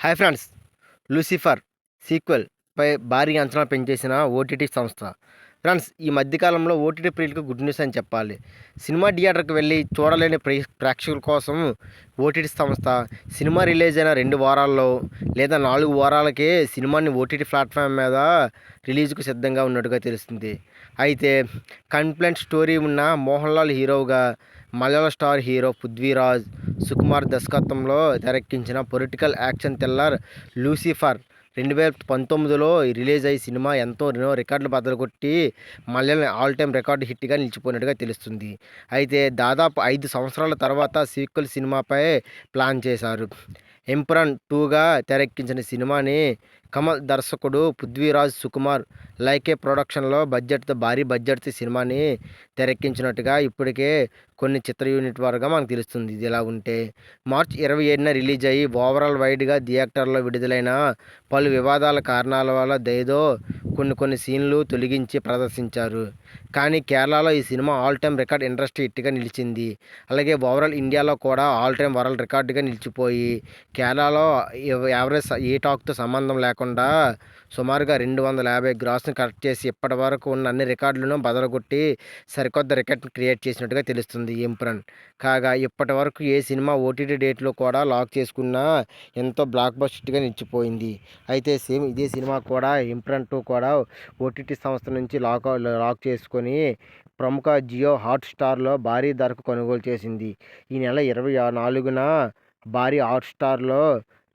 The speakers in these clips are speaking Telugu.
Hi friends. లూసిఫర్ సీక్వెల్ పై భారీ అంచనా పెంచేసిన ఓటీటీ సంస్థ. ఫ్రెండ్స్ ఈ మధ్యకాలంలో ఓటీటీ ప్రియులకు గుడ్ న్యూస్ అని చెప్పాలి. సినిమా థియేటర్కి వెళ్ళి చూడలేని ప్రే ప్రేక్షకుల కోసం ఓటీటీ సంస్థ సినిమా రిలీజ్ అయిన రెండు వారాల్లో లేదా నాలుగు వారాలకే సినిమాని ఓటీటీ ప్లాట్ఫామ్ మీద రిలీజ్కు సిద్ధంగా ఉన్నట్టుగా తెలుస్తుంది. అయితే కంప్లైంట్ స్టోరీ ఉన్న మోహన్ లాల్ హీరోగా మలయాళ స్టార్ హీరో పృథ్వీరాజ్ సుకుమార్ దర్శకత్వంలో తెరకెక్కించిన పొలిటికల్ యాక్షన్ థ్రిల్లర్ లూసిఫర్ రెండు వేల పంతొమ్మిదిలో రిలీజ్ అయ్యి సినిమా ఎంతో ఎన్నో రికార్డులు బదలగొట్టి మళ్ళీ ఆల్ టైమ్ రికార్డు హిట్గా నిలిచిపోయినట్టుగా తెలుస్తుంది. అయితే దాదాపు ఐదు సంవత్సరాల తర్వాత సీక్వెల్ సినిమాపై ప్లాన్ చేశారు. ఎంప్రన్ టూగా తెరకెక్కించిన సినిమాని కమల్ దర్శకుడు పృథ్వీరాజ్ సుకుమార్ లైకే ప్రొడక్షన్లో బడ్జెట్తో భారీ బడ్జెట్తో సినిమాని తెరకెక్కించినట్టుగా ఇప్పటికే కొన్ని చిత్ర యూనిట్ వారుగా మనకు తెలుస్తుంది. ఇది ఇలా ఉంటే మార్చ్ ఇరవై ఏడున రిలీజ్ అయ్యి ఓవరాల్ వైడ్గా థియేటర్లో విడుదలైన పలు వివాదాల కారణాల వల్ల దయదో కొన్ని కొన్ని సీన్లు తొలగించి ప్రదర్శించారు. కానీ కేరళలో ఈ cinema all time record industry హిట్గా నిలిచింది. అలాగే ఓవరాల్ ఇండియాలో కూడా ఆల్ టైమ్ వరల్డ్ రికార్డుగా నిలిచిపోయి కేరళలో యావరేజ్ ఏ టాక్తో సంబంధం లేకుండా సుమారుగా రెండు వందల యాభై గ్రాస్ను కరెక్ట్ చేసి ఇప్పటి వరకు ఉన్న అన్ని రికార్డులను బదలగొట్టి సరికొత్త రికార్డ్ను క్రియేట్ చేసినట్టుగా తెలుస్తుంది ఇంప్రన్. కాగా ఇప్పటి వరకు ఏ సినిమా ఓటీటీ డేట్లో కూడా లాక్ చేసుకున్నా ఎంతో బ్లాక్ బస్టర్గా నిలిచిపోయింది. అయితే సేమ్ ఇదే సినిమా కూడా ఇంప్రన్ టూ కూడా ఓటీటీ సంస్థ నుంచి లాక్ లాక్ చేసుకొని ప్రముఖ జియో హాట్స్టార్లో భారీ ధరకు కొనుగోలు చేసింది. ఈ నెల ఇరవై నాలుగున భారీ హాట్స్టార్లో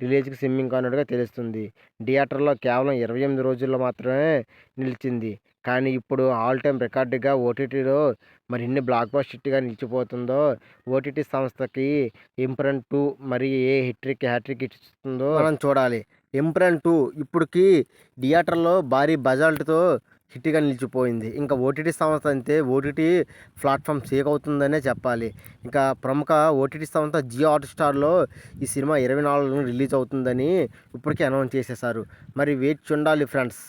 రిలీజ్కి సిమ్మింగ్ కానున్నట్టుగా తెలుస్తుంది. థియేటర్లో కేవలం ఇరవై ఎనిమిది రోజుల్లో మాత్రమే నిలిచింది. కానీ ఇప్పుడు ఆల్ టైమ్ రికార్డుగా ఓటీటీలో మరి ఎన్ని బ్లాక్ బస్టర్గా నిలిచిపోతుందో ఓటీటీ సంస్థకి ఇంప్రన్ టూ మరి ఏ హిట్రిక్ హ్యాట్రిక్ ఇస్తుందో మనం చూడాలి. ఇంప్రన్ టూ ఇప్పటికి థియేటర్లో భారీ బజాల్ట్తో హిట్గా నిలిచిపోయింది. ఇంకా ఓటీటీ సంస్థ అంతే. ఓటీటీ ప్లాట్ఫామ్ సేక్ అవుతుందనే చెప్పాలి. ఇంకా ప్రముఖ ఓటీటీ సంస్థ జియో హాట్స్టార్లో ఈ సినిమా ఇరవై నాలుగున రిలీజ్ అవుతుందని ఇప్పటికే అనౌన్స్ చేసేసారు మరి వేచి చూడాలి ఫ్రెండ్స్.